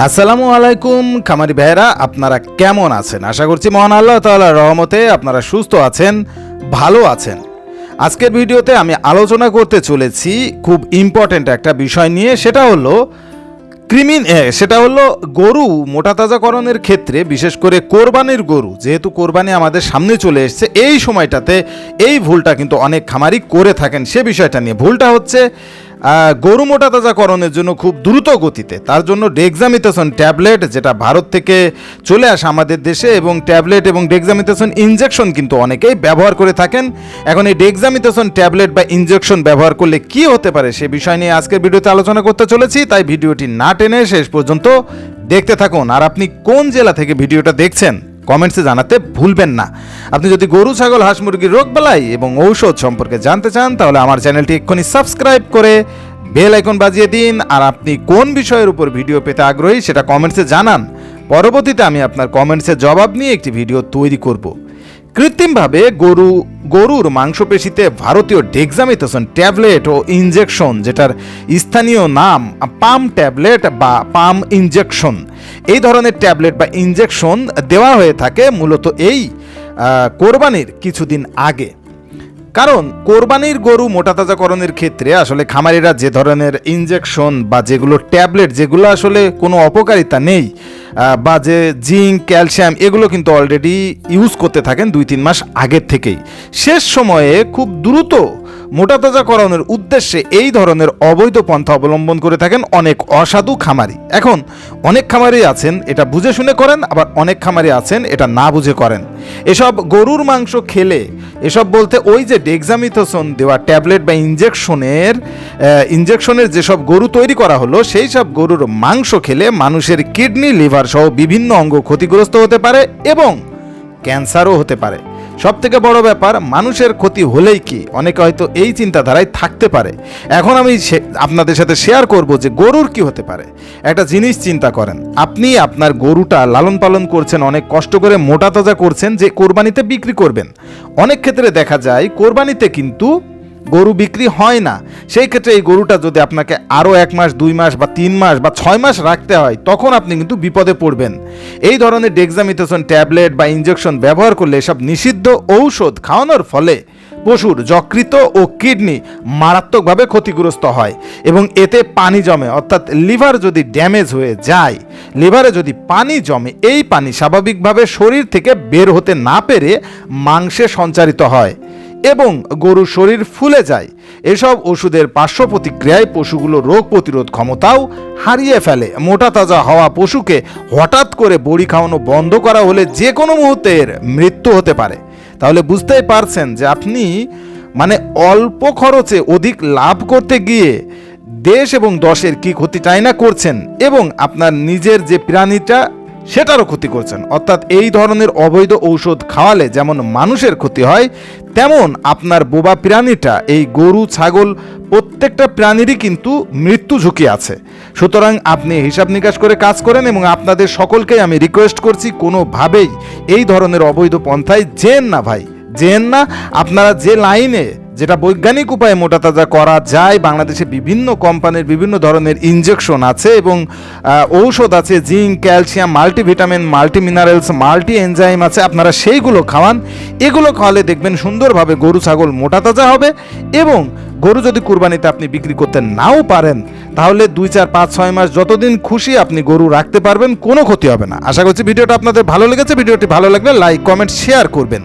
আসসালামু আলাইকুম, খামারি ভাইয়েরা, আপনারা কেমন আছেন? আশা করছি মহান আল্লাহ তাআলার রহমতে আপনারা সুস্থ আছেন, ভালো আছেন। আজকের ভিডিওতে আমি আলোচনা করতে চলেছি খুব ইম্পর্ট্যান্ট একটা বিষয় নিয়ে, সেটা হলো ক্রিমিন সেটা হলো গরু মোটা তাজাকরণের ক্ষেত্রে, বিশেষ করে কোরবানির গরু, যেহেতু কোরবানি আমাদের সামনে চলে এসেছে, এই সময়টাতে এই ভুলটা কিন্তু অনেক খামারি করে থাকেন, সে বিষয়টা নিয়ে। ভুলটা হচ্ছে গরু মোটা তাজাকরণের জন্য খুব দ্রুত গতিতে। তার জন্য ডেক্সামিথেসন ট্যাবলেট যেটা ভারত থেকে চলে আসে আমাদের দেশে, এবং ট্যাবলেট এবং ডেক্সামিথেসন ইনজেকশন কিন্তু অনেকেই ব্যবহার করে থাকেন। এখন এই ডেক্সামিথেসন ট্যাবলেট বা ইনজেকশন ব্যবহার করলে কি হতে পারে সে বিষয় নিয়ে আজকের ভিডিওতে আলোচনা করতে চলেছি, তাই ভিডিওটি না টেনে শেষ পর্যন্ত দেখতে থাকুন। আর আপনি কোন জেলা থেকে ভিডিওটা দেখছেন? কমেন্টসে জানাতে ভুলবেন না। আপনি যদি গরু, ছাগল, হাঁস মুরগির রোগ বেলায় এবং ঔষধ সম্পর্কে জানতে চান, তাহলে আমার চ্যানেলটি এক্ষুনি সাবস্ক্রাইব করে বেল আইকন বাজিয়ে দিন। আর আপনি কোন বিষয়ের উপর ভিডিও পেতে আগ্রহী সেটা কমেন্টসে জানান। পরবর্তীতে আমি আপনার কমেন্টসের জবাব নিয়ে একটি ভিডিও তৈরি করব। কৃত্রিমভাবে গরু, গরুর মাংসপেশিতে ভারতীয় ডেক্সামিথেসন ট্যাবলেট ও ইনজেকশন যেটার স্থানীয় নাম পাম ট্যাবলেট বা পাম ইনজেকশন এই ধরনের ট্যাবলেট বা ইনজেকশন দেওয়া হয়ে থাকে মূলত এই কোরবানির কিছুদিন আগে। কারণ কোরবানির গরু মোটা তাজাকরণের ক্ষেত্রে আসলে খামারিরা যে ধরনের ইঞ্জেকশন বা যেগুলো ট্যাবলেট যেগুলো আসলে কোনো অপকারিতা নেই বা যে জিঙ্ক ক্যালসিয়াম এগুলো কিন্তু অলরেডি ইউজ করতে থাকেন দুই তিন মাস আগের থেকেই। শেষ সময়ে খুব দ্রুত মোটা করানোর উদ্দেশ্যে এই ধরনের অবৈধ পন্থা অবলম্বন করে থাকেন অনেক অসাধু খামারি। এখন, অনেক খামারি আছেন, এটা বুঝে শুনে করেন, আবার অনেক খামারি আছেন, এটা না বুঝে করেন। এসব গরুর মাংস খেলে, এসব বলতে ওই যে ডেক্সামিথোসন দেওয়া ট্যাবলেট বা ইঞ্জেকশনের ইঞ্জেকশনের যেসব গরু তৈরি করা হলো, সেই সব গরুর মাংস খেলে মানুষের কিডনি, লিভার সহ বিভিন্ন অঙ্গ ক্ষতিগ্রস্ত হতে পারে এবং ক্যান্সারও হতে পারে। সব থেকে বড় ব্যাপার, মানুষের ক্ষতি হলেই কি? অনেকে হয়তো এই চিন্তাধারায় থাকতে পারে। এখন আমি আপনাদের সাথে শেয়ার করব যে গরুর কি হতে পারে। একটা জিনিস চিন্তা করেন, আপনি আপনার গরুটা লালন পালন করছেন, অনেক কষ্ট করে মোটা তাজা করছেন যে কোরবানিতে বিক্রি করবেন। অনেক ক্ষেত্রে দেখা যায়, কোরবানিতে কিন্তু গরু বিক্রি হয় না, সেই ক্ষেত্রে এই গরুটা যদি আপনাকে আরও এক মাস, দুই মাস বা তিন মাস বা ছয় মাস রাখতে হয়, তখন আপনি কিন্তু বিপদে পড়বেন। এই ধরনের ডেক্সামিথেসন ট্যাবলেট বা ইনজেকশন ব্যবহার করলে এসব নিষিদ্ধ ঔষধ খাওয়ানোর ফলে পশুর যকৃত ও কিডনি মারাত্মকভাবে ক্ষতিগ্রস্ত হয় এবং এতে পানি জমে, অর্থাৎ লিভার যদি ড্যামেজ হয়ে যায়, লিভারে যদি পানি জমে, এই পানি স্বাভাবিকভাবে শরীর থেকে বের হতে না পেরে মাংসে সঞ্চারিত হয়। এবং গরুর শরীর ফুলে যায়। এসব ওষুধের পার্শ্ব প্রতিক্রিয়ায় পশুগুলো রোগ প্রতিরোধ ক্ষমতাও হারিয়ে ফেলে। মোটা তাজা হওয়া পশুকে হঠাৎ করে বড়ি খাওয়ানো বন্ধ করা হলে যে কোনো মুহূর্তের মৃত্যু হতে পারে। তাহলে বুঝতেই পারছেন যে আপনি মানে অল্প খরচে অধিক লাভ করতে গিয়ে দেশ এবং দশের কি ক্ষতিটাই না করছেন এবং আপনার নিজের যে প্রাণীটা সেটারও ক্ষতি করছেন। অর্থাৎ এই ধরনের অবৈধ ঔষধ খাওয়ালে যেমন মানুষের ক্ষতি হয়, তেমন আপনার বোবা প্রাণীটা, এই গরু, ছাগল, প্রত্যেকটা প্রাণীরই কিন্তু মৃত্যু ঝুঁকি আছে। সুতরাং আপনি হিসাব নিকাশ করে কাজ করেন এবং আপনাদের সকলকেই আমি রিকোয়েস্ট করছি কোনোভাবেই এই ধরনের অবৈধ পন্থায় যেন না ভাই, যেন না আপনারা যে লাইনে যেটা বৈজ্ঞানিক উপায়ে মোটা তাজা করা যায়, বাংলাদেশে বিভিন্ন কোম্পানির বিভিন্ন ধরনের ইনজেকশন আছে এবং ঔষধ আছে, zinc, calcium multivitamin multi minerals multi enzyme আছে, আপনারা সেইগুলো খাওয়ান। এগুলো খাওয়ালে দেখবেন সুন্দরভাবে গরু, ছাগল মোটা তাজা হবে এবং গরু যদি কুরবানিতে আপনি বিক্রি করতে নাও পারেন, তাহলে দুই, চার, পাঁচ, ছয় মাস যতদিন খুশি আপনি গরু রাখতে পারবেন, কোনো ক্ষতি হবে না। আশা করছি ভিডিওটা আপনাদের ভালো লেগেছে। ভিডিওটি ভালো লাগলে লাইক কমেন্ট শেয়ার করবেন।